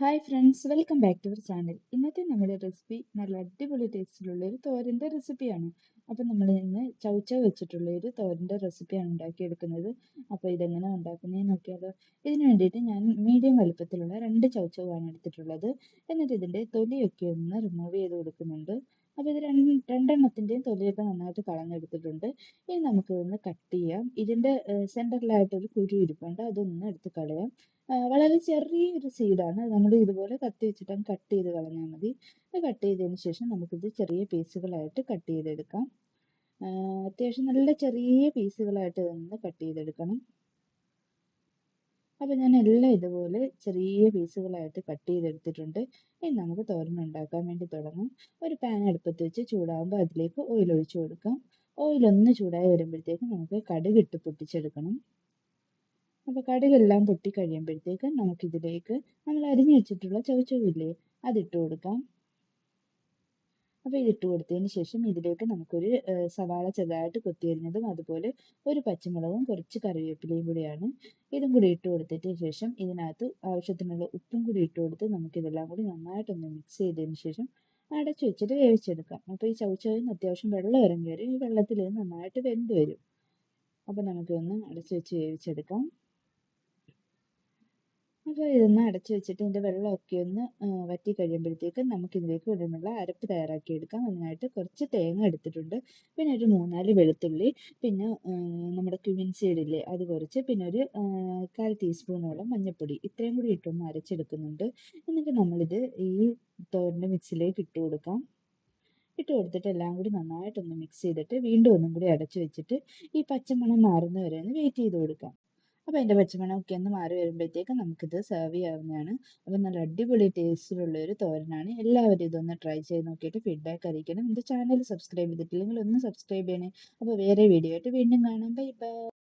Hi friends welcome back to our channel ഇന്നത്തെ നമ്മുടെ recipe നല്ല അടിപൊളി ടേസ്റ്റിലുള്ള ഒരു തോരന്റെ റെസിപ്പിയാണ് അപ്പോൾ നമ്മൾ ഇന്ന് ചവച്ച വെച്ചിട്ടുള്ള ഒരു തോരന്റെ റെസിപ്പിയാണ് ഉണ്ടാക്കിയെടുക്കുന്നത്. അപ്പോൾ ഇതെങ്ങനെ ഉണ്ടാക്കുന്നതെന്ന് നോക്കിയാലോ. ഇതിന് വേണ്ടിയിട്ട് ഞാൻ മീഡിയം വലുപ്പത്തിലുള്ള രണ്ട് ചൗച്ചവാണ് എടുത്തിട്ടുള്ളത്. എന്നിട്ട് ഇതിന്റെ തൊലിയൊക്കെ ഒന്ന് റിമൂവ് ചെയ്ത് കൊടുക്കുന്നുണ്ട്. അപ്പോൾ ഇത് രണ്ട് രണ്ടെണ്ണത്തിന്റെയും തൊലിയൊക്കെ നന്നായിട്ട് കളഞ്ഞെടുത്തിട്ടുണ്ട്. ഇനി നമുക്ക് ഇതൊന്ന് കട്ട് ചെയ്യാം. ഇതിന്റെ ഇതിന്റെ സെന്ററിലായിട്ടൊരു കുരു ഇരിപ്പുണ്ട്. അതൊന്ന് എടുത്ത് കളയാം. വളരെ ചെറിയൊരു സീഡാണ് നമ്മൾ ഇതുപോലെ കത്തി വെച്ചിട്ട് കട്ട് ചെയ്ത് കളഞ്ഞാൽ മതി. അത് കട്ട് ചെയ്തതിന് ശേഷം നമുക്കിത് ചെറിയ പീസുകളായിട്ട് കട്ട് ചെയ്തെടുക്കാം. അത്യാവശ്യം നല്ല ചെറിയ പീസുകളായിട്ട് ഇതൊന്ന് കട്ട് ചെയ്തെടുക്കണം. അപ്പോൾ ഞാൻ എല്ലാം ഇതുപോലെ ചെറിയ പീസുകളായിട്ട് കട്ട് ചെയ്തെടുത്തിട്ടുണ്ട്. ഇനി നമുക്ക് തോരൻ ഉണ്ടാക്കാൻ വേണ്ടി തുടങ്ങാം. ഒരു പാൻ അടുപ്പത്ത് വെച്ച് ചൂടാകുമ്പോൾ അതിലേക്ക് ഓയിൽ ഒഴിച്ചു കൊടുക്കാം. ഓയിൽ ഒന്ന് ചൂടായി വരുമ്പോഴത്തേക്ക് നമുക്ക് കടുക് ഇട്ട് പൊട്ടിച്ചെടുക്കണം. അപ്പോൾ കടുകെല്ലാം പൊട്ടി കഴിയുമ്പോഴത്തേക്ക് നമുക്കിതിലേക്ക് നമ്മൾ അരിഞ്ഞു വെച്ചിട്ടുള്ള ചവച്ചവില്ലേ അതിട്ട് കൊടുക്കാം. അപ്പോൾ ഇതിട്ട് കൊടുത്തതിന് ശേഷം ഇതിലേക്ക് നമുക്കൊരു സവാള ചെറുതായിട്ട് കൊത്തിയരിഞ്ഞതും അതുപോലെ ഒരു പച്ചമുളകും കുറച്ച് കറിവേപ്പിലയും കൂടിയാണ് ഇതും കൂടി ഇട്ട് കൊടുത്തിട്ട് ശേഷം ഇതിനകത്ത് ആവശ്യത്തിനുള്ള ഉപ്പും കൂടി ഇട്ട് കൊടുത്ത് നമുക്കിതെല്ലാം കൂടി നന്നായിട്ടൊന്ന് മിക്സ് ചെയ്തതിന് ശേഷം അടച്ചു വെച്ചിട്ട് വേവിച്ചെടുക്കാം. അപ്പോൾ ഈ ചവച്ചവിന് അത്യാവശ്യം വെള്ളം ഇറങ്ങി വരും. ഈ വെള്ളത്തിൽ നന്നായിട്ട് വെന്ത് വരും. അപ്പോൾ നമുക്കൊന്ന് അടച്ചു വെച്ച് വേവിച്ചെടുക്കാം. അപ്പോൾ ഇതൊന്ന് അടച്ചു വെച്ചിട്ട് ഇതിന്റെ വെള്ളമൊക്കെ ഒന്ന് വറ്റി കഴിയുമ്പോഴത്തേക്ക് നമുക്കിതിലേക്ക് ഇടാനുള്ള അരപ്പ് തയ്യാറാക്കി എടുക്കാം. നന്നായിട്ട് കുറച്ച് തേങ്ങ എടുത്തിട്ടുണ്ട്. പിന്നെ ഒരു മൂന്നാൽ വെളുത്തുള്ളി പിന്നെ നമ്മുടെ ക്യുമിൻ സീഡില്ലേ അത് കുറച്ച് പിന്നെ ഒരു കാൽ ടീസ്പൂണോളം മഞ്ഞൾപ്പൊടി ഇത്രയും കൂടി ഇട്ടൊന്ന് അരച്ചെടുക്കുന്നുണ്ട്. എന്നിട്ട് നമ്മളിത് ഈ തോരന്റെ മിക്സിലേക്ക് ഇട്ട് കൊടുക്കാം. ഇട്ട് കൊടുത്തിട്ട് എല്ലാം കൂടി നന്നായിട്ടൊന്ന് മിക്സ് ചെയ്തിട്ട് വീണ്ടും ഒന്നും കൂടി അടച്ചു വെച്ചിട്ട് ഈ പച്ചമണം മാറുന്ന വരെ ഒന്ന് വെയിറ്റ് ചെയ്ത് കൊടുക്കാം. അപ്പോൾ അതിന്റെ പച്ചമണമൊക്കെ ഒന്ന് മാറി വരുമ്പോഴത്തേക്ക് നമുക്കിത് സെർവ് ചെയ്യാവുന്നതാണ്. അപ്പോൾ നല്ല അടിപൊളി ടേസ്റ്റിലുള്ള ഒരു തോരനാണ്. എല്ലാവരും ഇതൊന്ന് ട്രൈ ചെയ്ത് നോക്കിയിട്ട് ഫീഡ്ബാക്ക് അറിയിക്കണം. എന്റെ ചാനൽ സബ്സ്ക്രൈബ് ചെയ്തിട്ടില്ലെങ്കിൽ ഒന്ന് സബ്സ്ക്രൈബ് ചെയ്യണേ. അപ്പോൾ വേറെ വീഡിയോ ആയിട്ട് വീണ്ടും കാണാം. Bye bye